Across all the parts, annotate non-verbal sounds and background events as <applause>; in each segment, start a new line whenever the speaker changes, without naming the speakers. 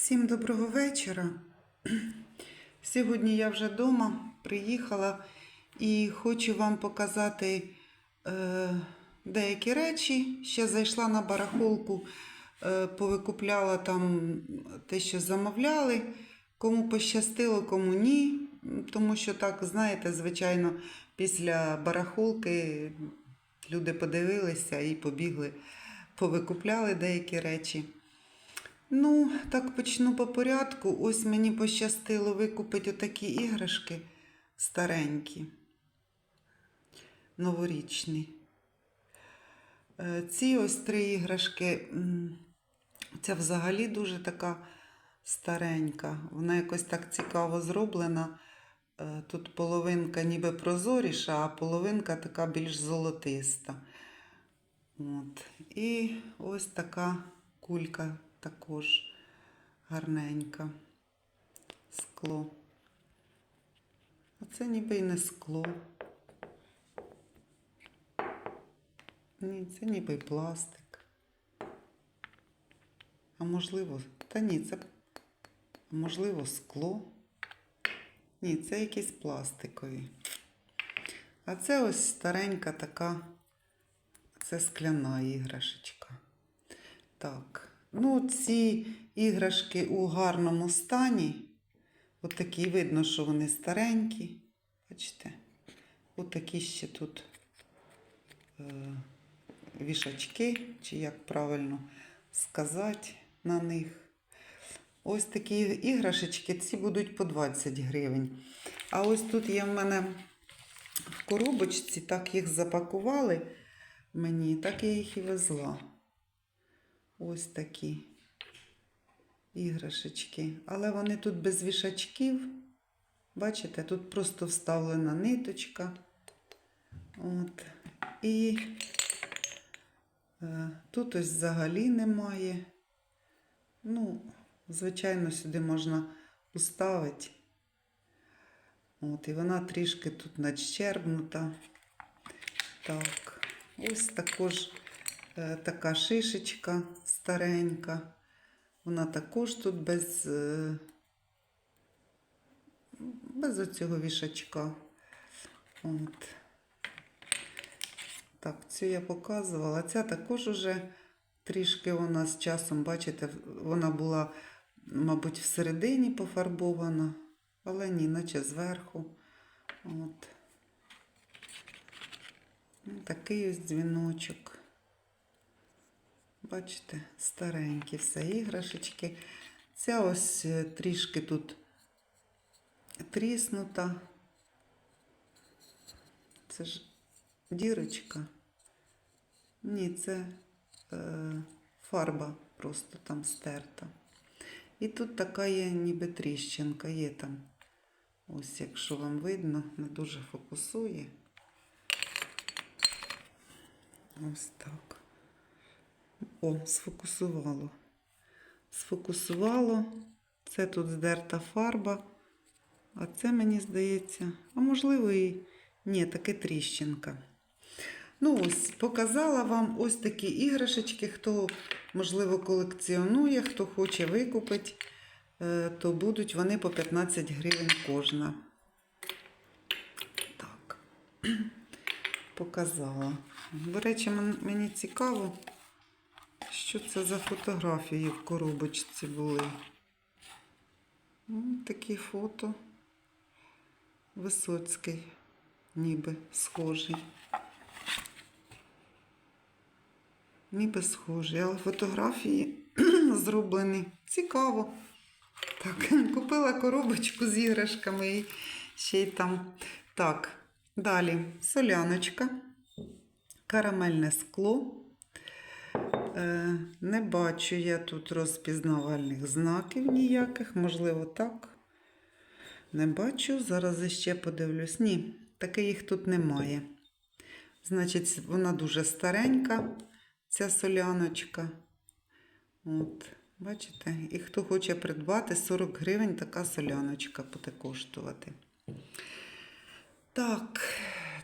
Всім доброго вечора. <clears throat> Сьогодні я вже вдома приїхала і хочу вам показати е, деякі речі. Ще зайшла на барахолку, е, повикупляла там те, що замовляли. Кому пощастило, кому ні. Тому що так, знаєте, звичайно, після барахолки люди подивилися і побігли, повикупляли деякі речі. Ну, так почну по порядку. Ось мені пощастило викупити отакі іграшки старенькі, новорічні. Е, Ці ось три іграшки, ця взагалі дуже така старенька. Вона якось так цікаво зроблена. Е, Тут половинка ніби прозоріша, а половинка така більш золотиста. От. І ось така кулька також гарненька. Скло. А це ніби і не скло. Ні, це ніби й пластик. А можливо, та ні, це можливо скло. Ні, це якісь пластикові. А це ось старенька така, це скляна іграшечка. Так, ну ці іграшки у гарному стані. От такі видно, що вони старенькі. Бачите? От такі ще тут е, вішачки, чи як правильно сказати на них. Ось такі іграшечки, ці будуть по 20 гривень. А ось тут є в мене в коробочці, так їх запакували мені, так я їх і везла. Ось такі іграшечки. Але вони тут без вішачків. Бачите, тут просто вставлена ниточка. От. І е, тут ось взагалі немає. Ну, звичайно, сюди можна уставити. От, і вона трішки тут надщербнута. Так, ось також така шишечка старенька. Вона також тут без, е, без оцього вішачка. От. Так, цю я показувала. Ця також уже трішки вона з часом, бачите, вона була, мабуть, всередині пофарбована, але ні, наче зверху. От. Такий ось дзвіночок. Бачите, старенькі все іграшечки. Ця ось е, трішки тут тріснута. Це ж дірочка. Ні, це е, фарба просто там стерта. І тут така є ніби тріщинка, є там. Ось, якщо вам видно, не дуже фокусує. Ось так. О, сфокусувало. Сфокусувало. Це тут здерта фарба. А це, мені здається, а можливо і ні, таке тріщинка. Ну, ось, показала вам ось такі іграшечки. Хто, можливо, колекціонує, хто хоче викупити, е, то будуть вони по 15 гривень кожна. Так, <clears throat> показала. До речі, мені цікаво, що це за фотографії в коробочці були. М, Такі фото. Висоцький, ніби схожий. Ніби схожий, але фотографії <clears throat> зроблені цікаво. Так, <laughs> купила коробочку з іграшками і ще й там. Так, далі соляночка, карамельне скло. Е, не бачу я тут розпізнавальних знаків ніяких, можливо, так. Не бачу. Зараз іще подивлюсь. Ні, таки їх тут немає. Значить, вона дуже старенька, ця соляночка. От, бачите? І хто хоче придбати 40 гривень, така соляночка буде коштувати. Так,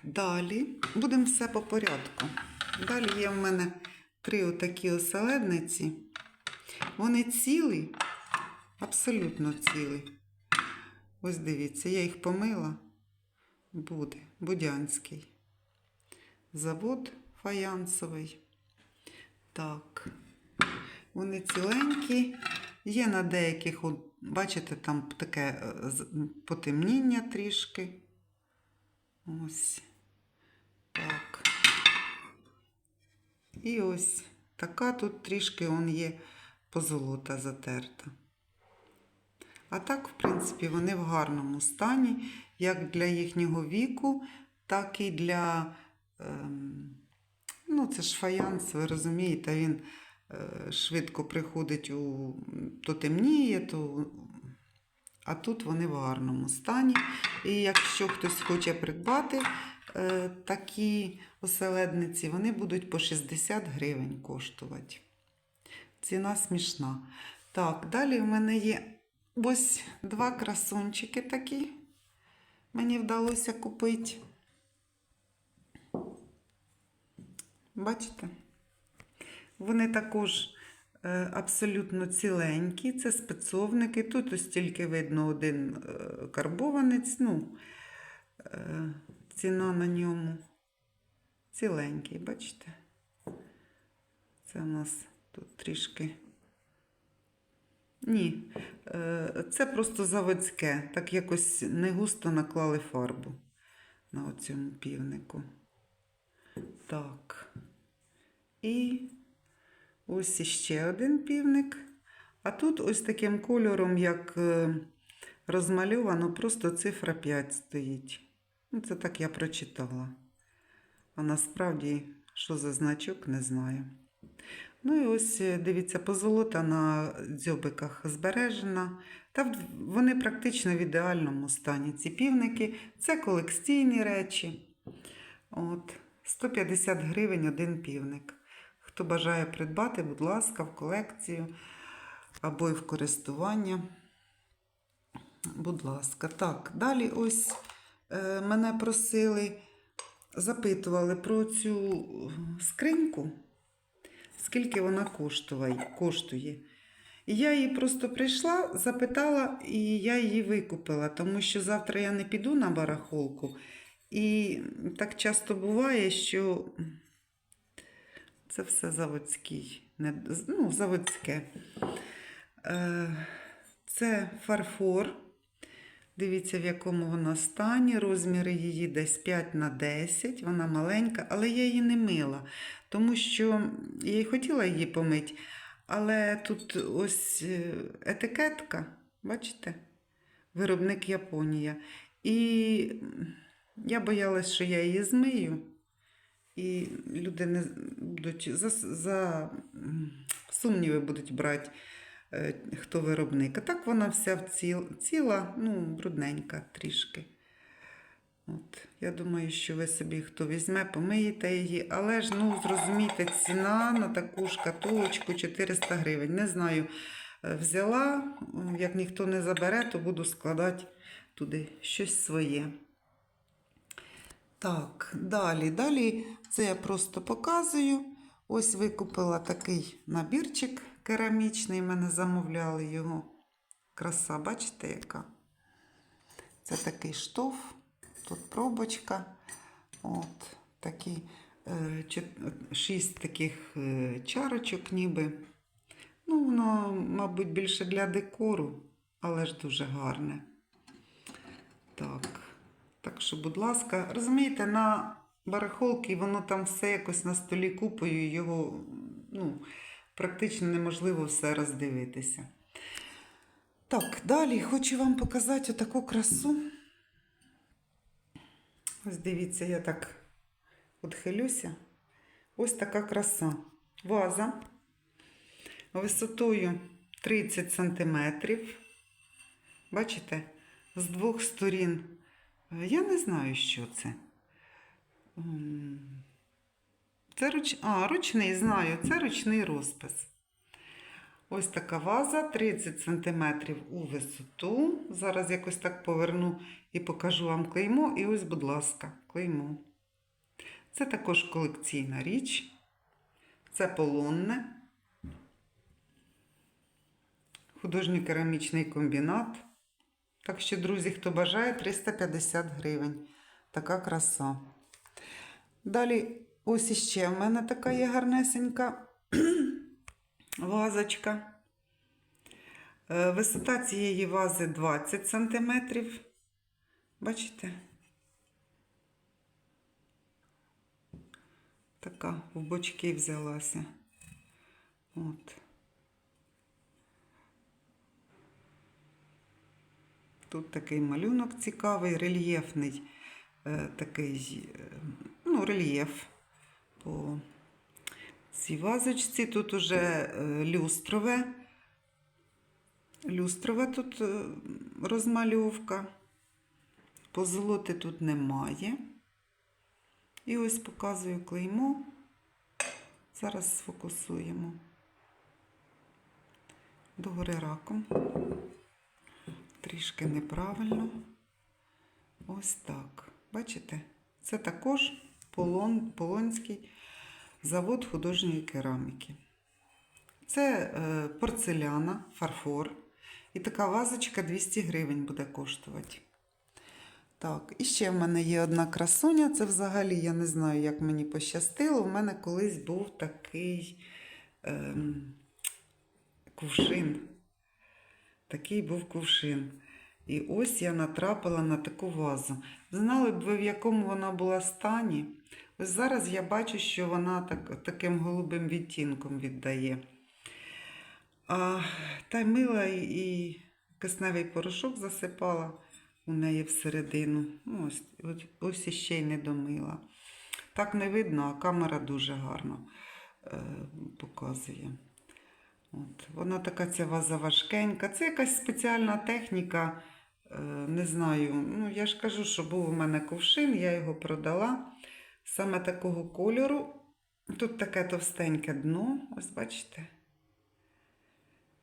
далі будемо все по порядку. Далі є в мене три отакі оселедниці. Вони цілі, Абсолютно цілий. Ось дивіться, я їх помила. Буде. Будянський. Завод фаянсовий. Так. Вони ціленькі. Є на деяких, от, бачите, там таке е, потемніння трішки. Ось. Так. І ось така тут трішки он є позолота затерта. А так, в принципі, вони в гарному стані, як для їхнього віку, так і для. Ем, ну, це ж фаянс, ви розумієте, він е, швидко приходить у то темніє, то. А тут вони в гарному стані. І якщо хтось хоче придбати такі оселедниці, вони будуть по 60 гривень коштувати. Ціна смішна. Так, далі в мене є ось два красунчики такі. Мені вдалося купити. Бачите? Вони також е, абсолютно ціленькі, це спецовники. Тут ось тільки видно один е, карбованець. Ну, е, ціна на ньому ціленький, бачите? Це у нас тут трішки. Ні, е, це просто заводське. Так якось не густо наклали фарбу на цьому півнику. Так. І ось іще один півник. А тут ось таким кольором, як е, розмальовано, просто цифра 5 стоїть. Ну, це так я прочитала. А насправді, що за значок, не знаю. Ну і ось е, дивіться, позолота на дзьобиках збережена. Та вони практично в ідеальному стані. Ці півники це колекційні речі. От, 150 гривень один півник. Хто бажає придбати, будь ласка, в колекцію або й в користування. Будь ласка. Так, далі ось мене просили, запитували про цю скриньку скільки вона коштує. І я її просто прийшла, запитала, і я її викупила, тому що завтра я не піду на барахолку. І так часто буває, що це все заводський, ну, заводське. Е, Це фарфор. Дивіться, в якому вона стані. Розміри її десь 5 на 10. Вона маленька, але я її не мила, тому що я й хотіла її помити. Але тут ось е, етикетка, бачите? Виробник Японія. І я боялась, що я її змию. І люди не будуть за, за сумніви будуть брати, хто виробник. А так вона вся в ціл, ціла, ну, брудненька трішки. От, я думаю, що ви собі хто візьме, помиєте її, але ж ну зрозумійте, ціна на таку шкатулочку 400 гривень. Не знаю, е, взяла, як ніхто не забере, то буду складати туди щось своє. Так, далі. Далі це я просто показую. Ось викупила такий набірчик керамічний, мене замовляли його. Краса, бачите, яка? Це такий штоф, тут пробочка. От такі е, шість таких е, чарочок ніби. Ну, воно, мабуть, більше для декору, але ж дуже гарне. Так. Так що, будь ласка, розумієте, на барахолці воно там все якось на столі купою, його ну, практично неможливо все роздивитися. Так, далі хочу вам показати отаку красу. Ось дивіться, я так відхилюся. Ось така краса. Ваза висотою 30 см. Бачите, з двох сторін. Я не знаю, що це. Це руч... а, ручний, знаю, це ручний розпис. Ось така ваза 30 см у висоту. Зараз якось так поверну і покажу вам клеймо. І ось, будь ласка, клеймо. Це також колекційна річ. Це полонне. художньо-керамічний комбінат. Так що, друзі, хто бажає, 350 гривень. Така краса. Далі, ось іще в мене така є гарнесенька <clears throat> вазочка. Е, Висота цієї вази 20 см. Бачите? Така в бочки взялася. От. Тут такий малюнок цікавий, рельєфний, е, такий, е, ну, рельєф по цій вазочці. Тут уже е, люстрове. Люстрова тут е, розмальовка. Позолоти тут немає. І ось показую клеймо. Зараз сфокусуємо. Догори раком. Трішки неправильно. Ось так. Бачите? Це також Полон, Полонський завод художньої кераміки. Це е, порцеляна, фарфор. І така вазочка 200 гривень буде коштувати. Так, і ще в мене є одна красуня. Це взагалі я не знаю, як мені пощастило. У мене колись був такий ем, кувшин. Такий був кувшин. І ось я натрапила на таку вазу. Знали б ви, в якому вона була стані? Зараз я бачу, що вона так, таким голубим відтінком віддає. А, та й мила і, кисневий порошок засипала у неї всередину. Ну, ось, ось іще й не домила. Так не видно, а камера дуже гарно е, показує. От. Вона така ця ваза важкенька. Це якась спеціальна техніка. Е, не знаю. Ну, я ж кажу, що був у мене ковшин, я його продала. Саме такого кольору. Тут таке товстеньке дно, ось бачите.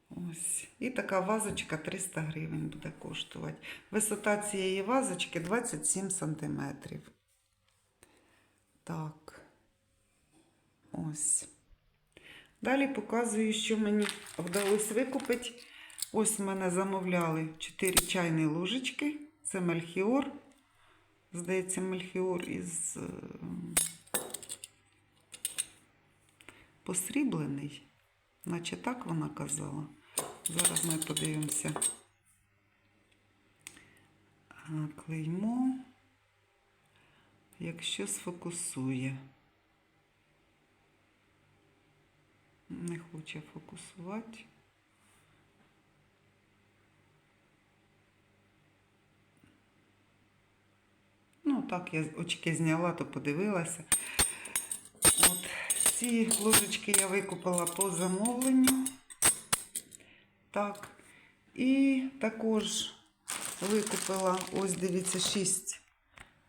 Ось. І така вазочка 300 гривень буде коштувати. Висота цієї вазочки 27 сантиметрів. Так. Ось. Далі показую, що мені вдалося викупити. Ось в мене замовляли 4 чайні ложечки. Це мельхіор. Здається, мельхіор із е, посріблений. Наче так вона казала. Зараз ми подивимося. Клеймо, якщо сфокусує. Не хоче фокусувати. Так, я очки зняла, то подивилася. От ці ложечки я викупила по замовленню. Так. І також викупила, ось дивіться, 6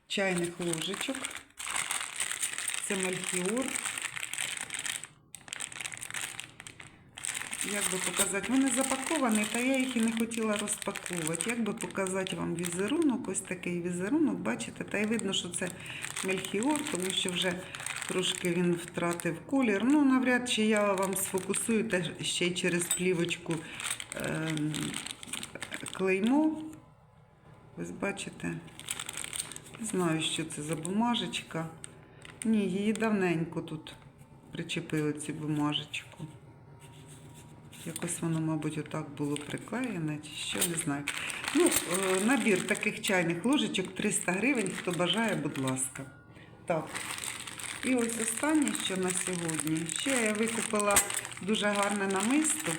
чайних ложечок. Це мальхіор. Як би показати, вони запаковані, та я їх і не хотіла розпаковувати. Як би показати вам візерунок, ось такий візерунок, бачите, та й видно, що це мельхіор, тому що вже трошки він втратив колір. Ну, навряд чи я вам сфокусую теж ще через плівочку ем, клеймо. Ось бачите, знаю, що це за бумажечка. Ні, її давненько тут причепили цю бумажечку. Якось воно, мабуть, отак було приклеєне, чи що, не знаю. Ну, е, набір таких чайних ложечок 300 гривень, хто бажає, будь ласка. Так. І ось останнє, що на сьогодні. Ще я викупила дуже гарне намисто,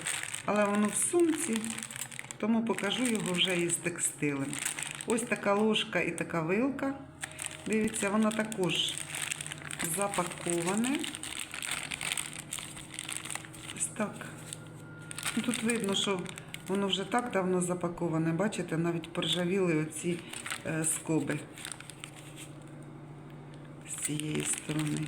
але воно в сумці, тому покажу його вже із текстилем. Ось така ложка і така вилка. Дивіться, воно також запаковане. Ось так. Тут видно, що воно вже так давно запаковане. Бачите, навіть поржавіли оці е, скоби з цієї сторони.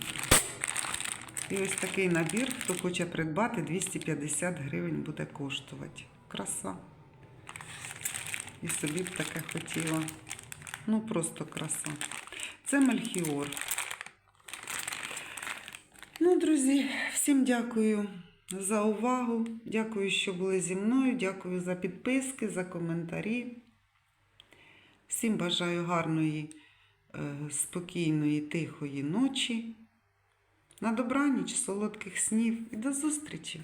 І ось такий набір, хто хоче придбати, 250 гривень буде коштувати. Краса. І собі б таке хотіла. Ну, просто краса. Це мельхіор. Ну, друзі, всім дякую за увагу. Дякую, що були зі мною. Дякую за підписки, за коментарі. Всім бажаю гарної, е, спокійної, тихої ночі. На добраніч, солодких снів і до зустрічі!